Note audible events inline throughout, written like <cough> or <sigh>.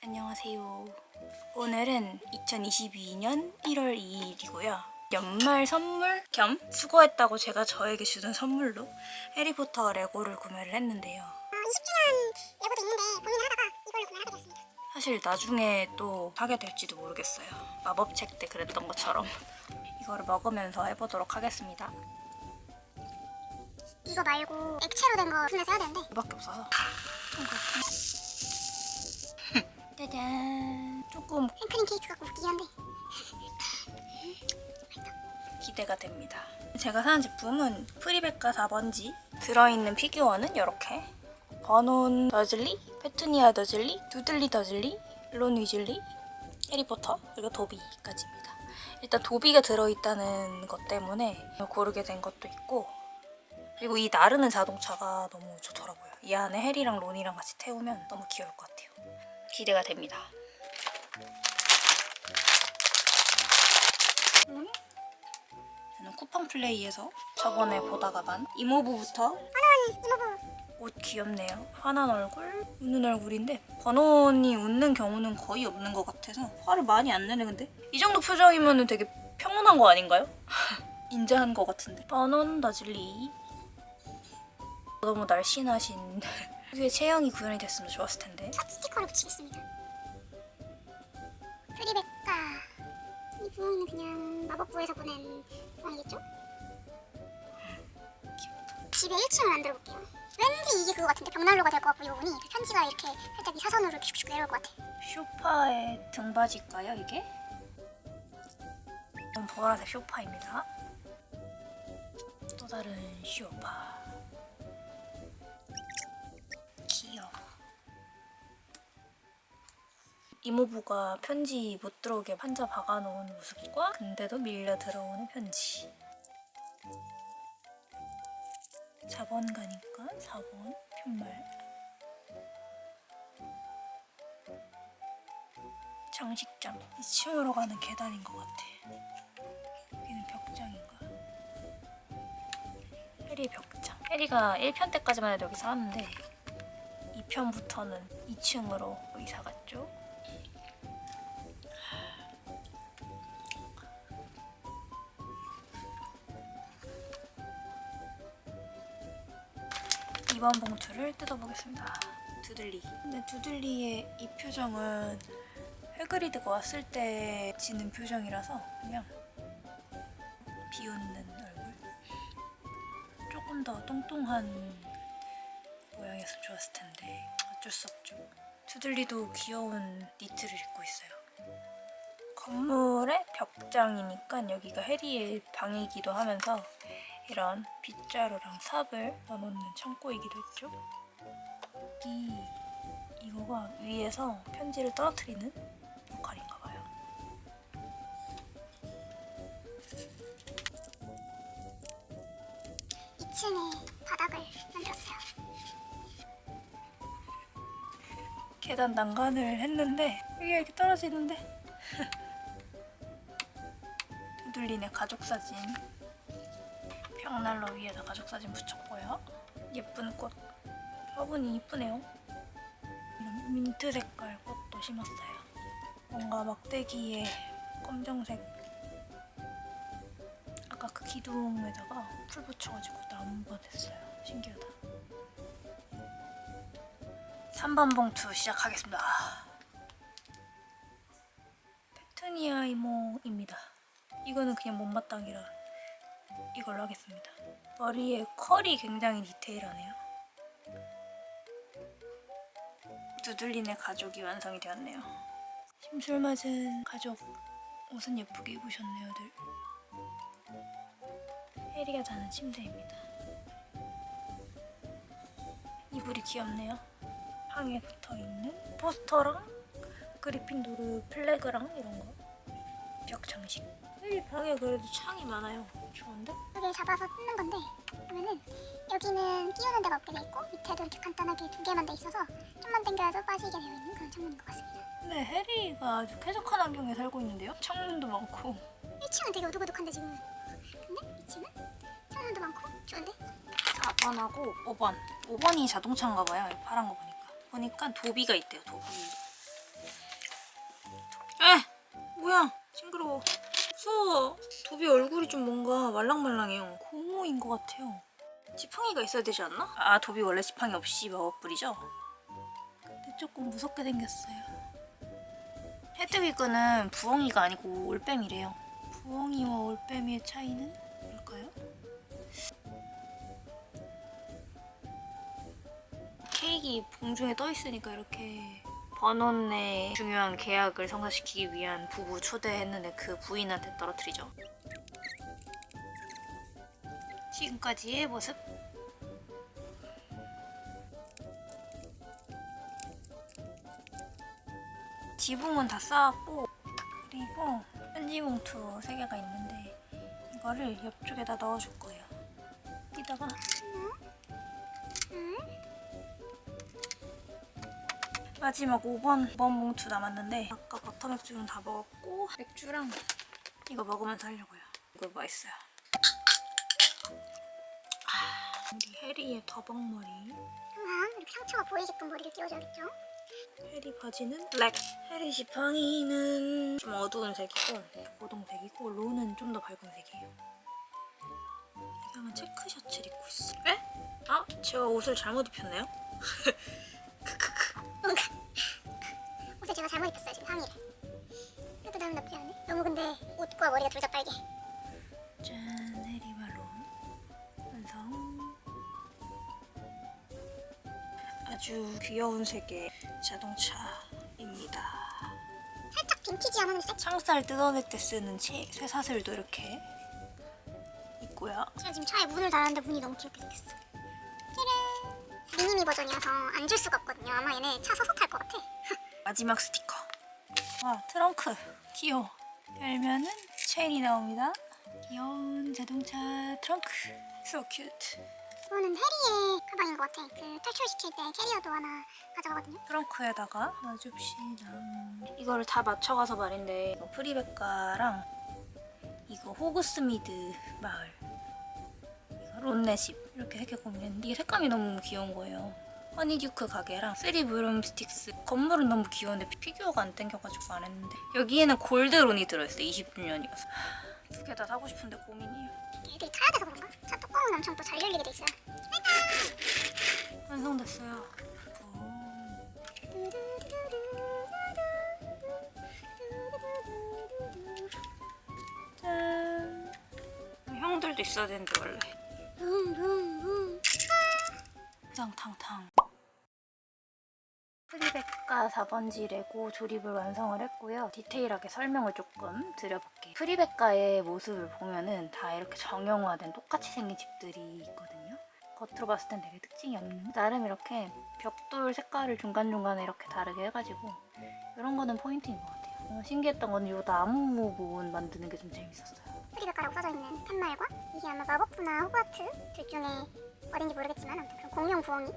안녕하세요. 오늘은 2022년 1월 2일이고요. 연말 선물 겸 수고했다고 제가 저에게 주는 선물로 해리포터 레고를 구매를 했는데요. 20주년 레고도 있는데 고민을 하다가 이걸로 구매를 하게 되었습니다. 사실 나중에 또 하게 될지도 모르겠어요. 마법책 때 그랬던 것처럼 <laughs> 이거를 먹으면서 해보도록 하겠습니다. 이거 말고 액체로 된거 분해서 해야 되는데 이밖에 없어서. 짜잔. 조금 생크림 케이크 갖고 웃기긴 한데 기대가 됩니다. 제가 사는 제품은 프리백과 4번지 들어있는 피규어는 이렇게 버논 더즐리, 페투니아 더즐리, 두들리 더즐리, 론 위즐리, 해리포터 그리고 도비까지입니다. 일단 도비가 들어있다는 것 때문에 고르게 된 것도 있고 그리고 이 나르는 자동차가 너무 좋더라고요. 이 안에 해리랑 론이랑 같이 태우면 너무 귀여울 것 같아요. 기대가 됩니다. 저는 쿠팡 플레이에서 저번에 보다가 반 이모부부터 이모부 옷 귀엽네요. 화난 얼굴, 웃는 얼굴인데 버논이 웃는 경우는 거의 없는 것 같아서 화를 많이 안 내네 근데 이 정도 표정이면 되게 평온한 거 아닌가요? <laughs> 인자한 것 같은데 버논 더즐리 너무 날씬하신 <laughs> 그게 체형이 구현이 됐으면 좋았을 텐데 첫 스티커를 붙이겠습니다. 프리백과 이 부엉이는 그냥 마법부에서 보낸 부엉이겠죠? 집에 1층을 만들어 볼게요. 왠지 이게 그거 같은데 벽난로가 될 것 같고 이 부분이 그 편지가 이렇게 살짝 이 사선으로 이렇게 슉슉 내려올 것 같아. 쇼파의 등받이일까요 이게? 이건 보라색 쇼파입니다. 또 다른 쇼파. 이모부가 편지 못 들어오게 판자 박아놓은 모습과 근데도 밀려 들어오는 편지. 4번 가니까 4번 편말. 장식장 2층으로 가는 계단인 것 같아. 여기는 벽장인가? 해리 벽장. 해리가 1편 때까지만 해도 여기 살았는데 2편부터는 2층으로 이사 갔죠. 이번 봉투를 뜯어보겠습니다. 두들리. 근데 두들리의 이 표정은 해그리드가 왔을 때 지는 표정이라서 그냥 비웃는 얼굴. 조금 더 똥똥한 모양이었으면 좋았을 텐데 어쩔 수 없죠. 두들리도 귀여운 니트를 입고 있어요. 건물의 벽장이니까 여기가 해리의 방이기도 하면서 이런 빗자루랑 삽을 넣어놓는 창고이기도 했죠. 이 이거가 위에서 편지를 떨어뜨리는 역할인가 봐요. 이층에 바닥을 만들었어요. 계단 난간을 했는데 이게 이렇게 떨어지는데 <laughs> 두들리네 가족 사진 벽난로 위에다 가족 사진 붙였고요 예쁜 꽃. 화분이 이쁘네요. 이런 민트 색깔 꽃도 심었어요. 뭔가 막대기에 검정색. 아까 그 기둥에다가 풀 붙여가지고 나무가 됐어요. 신기하다. 3번 봉투 시작하겠습니다. 페트니아 이모입니다. 이거는 그냥 못마땅이라 이걸로 하겠습니다. 머리에 컬이 굉장히 디테일하네요. 두들린의 가족이 완성이 되었네요. 심술 맞은 가족 옷은 예쁘게 입으셨네요, 들. 해리가 자는 침대입니다. 이불이 귀엽네요. 방에 붙어 있는 포스터랑 그리핀도르 플래그랑 이런 거. 벽 장식. 이 방에 그래도 창이 많아요. 좋은데? 여기를 잡아서 뜯는 건데 보면은 여기는 끼우는 데가 없게 돼 있고 밑에도 이렇게 간단하게 두 개만 돼 있어서 좀만 당겨도 빠지게 되어 있는 그런 창문인 것 같습니다. 근데 해리가 아주 쾌적한 환경에 살고 있는데요. 창문도 많고 1층은 되게 우두고둑한데 지금 근데 2층은 창문도 많고 좋은데 4번하고 5번. 5번이 자동차인가 봐요. 파란 거 보니까. 보니까 도비가 있대요. 도비. 도비 얼굴이 좀 뭔가 말랑말랑해요. 고모인 것 같아요. 지팡이가 있어야 되지 않나? 아 도비 원래 지팡이 없이 마법불이죠? 근데 조금 무섭게 생겼어요. 헤드위그는 부엉이가 아니고 올빼미래요. 부엉이와 올빼미의 차이는 뭘까요? 케이크 봉중에 떠 있으니까 이렇게 번원의 중요한 계약을 성사시키기 위한 부부 초대했는데 그 부인한테 떨어뜨리죠. 지금까지의 모습. 지붕은 다 쌓았고 그리고 편지 봉투 3개가 있는데 이거를 옆쪽에다 넣어줄 거예요. 여기다가 마지막 5번 5번 봉투 남았는데 아까 버터 맥주는 다 먹었고 맥주랑 이거 먹으면서 하려고요. 이거 맛있어요. 아, 우리 해리의 더벅머리 항상 이렇게 상처가 보이게끔 머리를 띄워줘야겠죠? 해리 바지는 블랙 해리 지팡이는 좀 어두운 색이고 고동색이고 로는 좀 더 밝은 색이에요 이상한 체크 셔츠를 입고 있어 에? 아? 제가 옷을 잘못 입혔네요? <laughs> 옷을 제가 잘못 입혔어요 지금 상의를. 그래도 나는 나쁘지 않네 너무 근데 옷과 머리가 둘 다 빨개. 짠 발론 완성. 아주 귀여운 색의 자동차입니다. 살짝 빈티지한 하늘색 창살 뜯어낼 때 쓰는 채, 쇠사슬도 이렇게 있고요. 제가 지금 차에 문을 닫았는데 문이 너무 귀엽게 생겼어 미니미 버전이어서 앉을 수가 없거든요. 아마 얘네 차 서서 탈 마지막 스티커. 와 트렁크 귀여워. 열면은 체인이 나옵니다. 귀여운 자동차 트렁크. So cute. 이거는 해리의 가방인 것 같아 그 탈출시킬 때 캐리어도 하나 가져가거든요 트렁크에다가 놔줍시다. 이거를 다 맞춰가서 말인데 이거 프리베카랑 이거 호그스미드 마을 이거 론네 십 이렇게 세개 고민했는데 이게 색감이 너무 귀여운 거예요. 허니듀크 가게랑 쓰리 브룸 스틱스. 건물은 너무 귀여운데 피규어가 안 땡겨가지고 안 했는데. 여기에는 골드론이 들어있어요 20주년이어서. 두 개 다 사고 싶은데 고민이에요. 애들이 타야 돼서 그런가? 차 뚜껑은 엄청 또 잘 열리게 돼 있어요. 완성됐어요. 오. 짠. 형들도 있어야 되는데 원래. 우당탕탕 프리백과 4번지 레고 조립을 완성을 했고요. 디테일하게 설명을 조금 드려볼게요. 프리백가의 모습을 보면은 다 이렇게 정형화된 똑같이 생긴 집들이 있거든요. 겉으로 봤을 땐 되게 특징이 없는 나름 이렇게 벽돌 색깔을 중간중간에 이렇게 다르게 해가지고 이런 거는 포인트인 것 같아요. 어, 신기했던 거는 이 나무 부분 만드는 게 좀 재밌었어요. 프리백가라고 써져 있는 팻말과 이게 아마 마법부나 호그와트 둘 중에 어딘지 모르겠지만 아무튼 그런 공룡 이렇게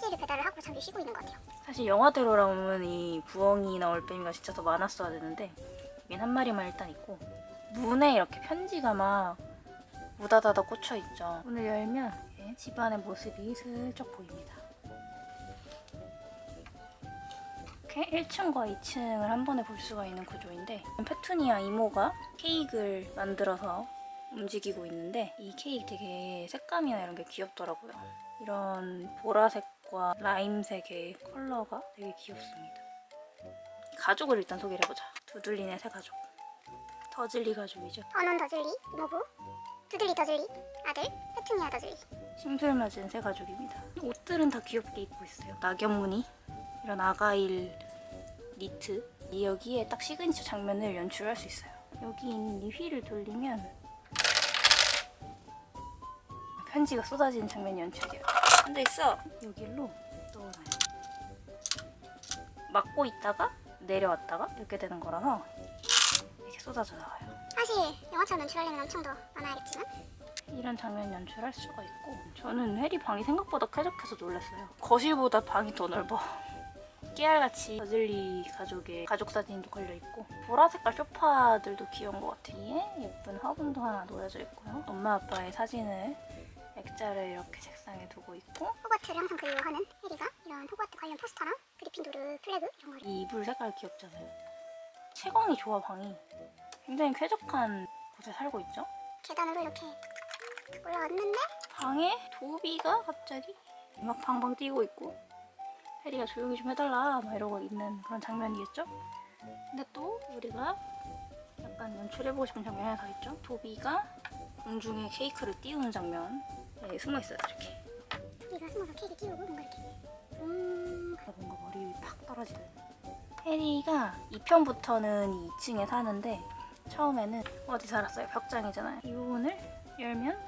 편지를 배달을 하고 잠시 쉬고 있는 것 같아요. 사실 영화대로라면 이 부엉이나 올빼미가 진짜 더 많았어야 되는데 여긴 한 마리만 일단 있고 문에 이렇게 편지가 막 우다다다 꽂혀 있죠. 문을 열면 이렇게 집안의 모습이 슬쩍 보입니다. 이렇게 1층과 2층을 한 번에 볼 수가 있는 구조인데 페투니아 이모가 케이크를 만들어서 움직이고 있는데 이 케이크 되게 색감이나 이런 게 귀엽더라고요. 이런 보라색 과 라임색의 컬러가 되게 귀엽습니다. 가족을 일단 소개를 해보자. 두들리네 새 가족. 더즐리 가족이죠. 버논 더즐리, 이모부, 두들리 더즐리, 아들, 페투니아 더즐리. 심술 맞은 새 가족입니다. 옷들은 다 귀엽게 입고 있어요. 낙엽 무늬, 이런 아가일 니트. 이 여기에 딱 시그니처 장면을 연출할 수 있어요. 여기 있는 이 휠을 돌리면 편지가 쏟아지는 장면이 연출돼요. 앉아 있어. 여기로 넣어놔요. 막고 있다가 내려왔다가 이렇게 되는 거라서 이렇게 쏟아져 나와요. 사실 영화처럼 연출하려면 엄청 더 많아야겠지만 이런 장면 연출할 수가 있고 저는 해리 방이 생각보다 쾌적해서 놀랐어요. 거실보다 방이 더 넓어. 깨알같이 더즐리 가족의 가족 사진도 걸려 있고 보라색깔 소파들도 귀여운 것 같아요. 뒤에 예쁜 화분도 하나 놓여져 있고요. 엄마 아빠의 사진을 액자를 이렇게 책상에 두고 있고 호그와트를 항상 그리워하는 해리가 이런 호그와트 관련 포스터랑 그리핀도르 플래그 이런 걸이 이불 색깔 귀엽잖아요. 채광이 좋아 방이. 굉장히 쾌적한 곳에 살고 있죠. 계단으로 이렇게 올라왔는데 방에 도비가 갑자기 막 방방 뛰고 있고 해리가 조용히 좀 해달라 막 이러고 있는 그런 장면이겠죠? 근데 또 우리가 약간 연출해보고 싶은 장면이 하나 더 있죠? 도비가 공중에 케이크를 띄우는 장면 에 숨어 있어요 이렇게. 우리가 숨어서 케이크 띄우고 뭔가 이렇게. 음. 뭔가 머리 위에 팍 떨어지는. 해리가 2편부터는 이 2층에 사는데 처음에는 어디 살았어요? 벽장이잖아요. 이 부분을 열면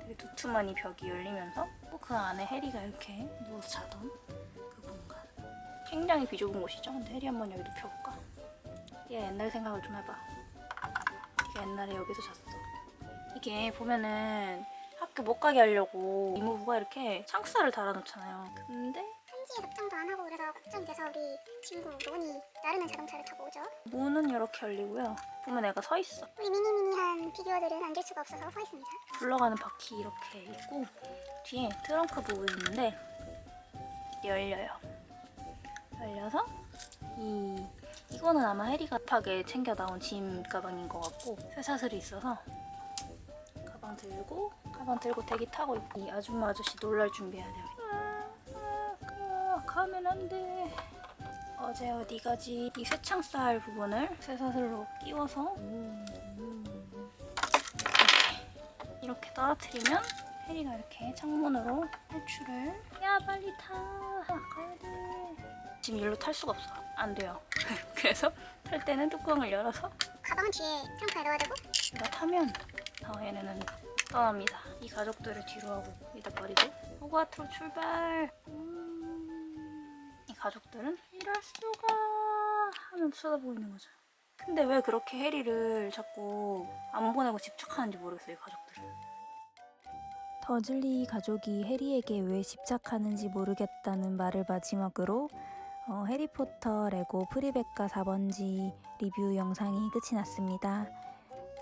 되게 두툼한 이 벽이 열리면서 또그 안에 해리가 이렇게 누워서 자던 그 공간. 굉장히 비좁은 곳이죠? 근데 해리 한번 여기 눕혀볼까? 얘 옛날 생각을 좀 해봐. 얘가 옛날에 여기서 잤어. 이게 보면은 학교 못 가게 하려고 이모부가 이렇게 창살을 달아놓잖아요 근데 편지에 답장도 안 하고 그래서 걱정이 돼서 우리 친구 론이 나르는 자동차를 타고 오죠. 문은 이렇게 열리고요. 보면 애가 서 있어. 우리 미니미니한 비디오들은 앉을 수가 없어서 서 있습니다. 굴러가는 바퀴 이렇게 있고 뒤에 트렁크 부분이 있는데 열려요. 열려서 이 이거는 아마 해리가 급하게 챙겨 나온 짐 가방인 것 같고 쇠사슬이 있어서 가방 들고 가방 들고 대기 타고 있고. 이 아줌마 아저씨 놀랄 준비해야 돼요. 아, 아, 아, 가면 안 돼. 어제 어디 가지? 이 쇠창살 부분을 쇠사슬로 끼워서. 이렇게. 이렇게 떨어뜨리면 해리가 이렇게 창문으로 탈출을. 야 빨리 타. 가야 돼. 지금 일로 탈 수가 없어. 안 돼요. <laughs> 그래서 탈 때는 뚜껑을 열어서 가방은 뒤에 트렁크에 넣어야 되고? 이거 타면 어, 얘네는 떠납니다. 이 가족들을 뒤로 하고 이다 버리고 호그와트로 출발! 음, 이 가족들은 이럴 수가 하면 쳐다보고 있는 거죠. 근데 왜 그렇게 해리를 자꾸 안 보내고 집착하는지 모르겠어요 이 가족들은. 더즐리 가족이 해리에게 왜 집착하는지 모르겠다는 말을 마지막으로 어, 해리포터 레고 프리백과 4번지 리뷰 영상이 끝이 났습니다.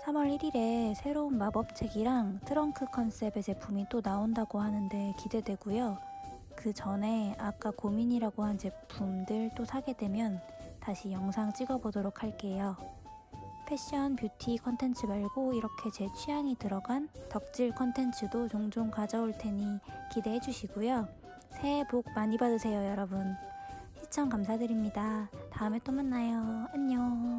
3월 1일에 새로운 마법책이랑 트렁크 컨셉의 제품이 또 나온다고 하는데 기대되고요. 그 전에 아까 고민이라고 한 제품들 또 사게 되면 다시 영상 찍어보도록 할게요. 패션, 뷰티 컨텐츠 말고 이렇게 제 취향이 들어간 덕질 컨텐츠도 종종 가져올 테니 기대해 주시고요. 새해 복 많이 받으세요, 여러분. 시청 감사드립니다. 다음에 또 만나요. 안녕.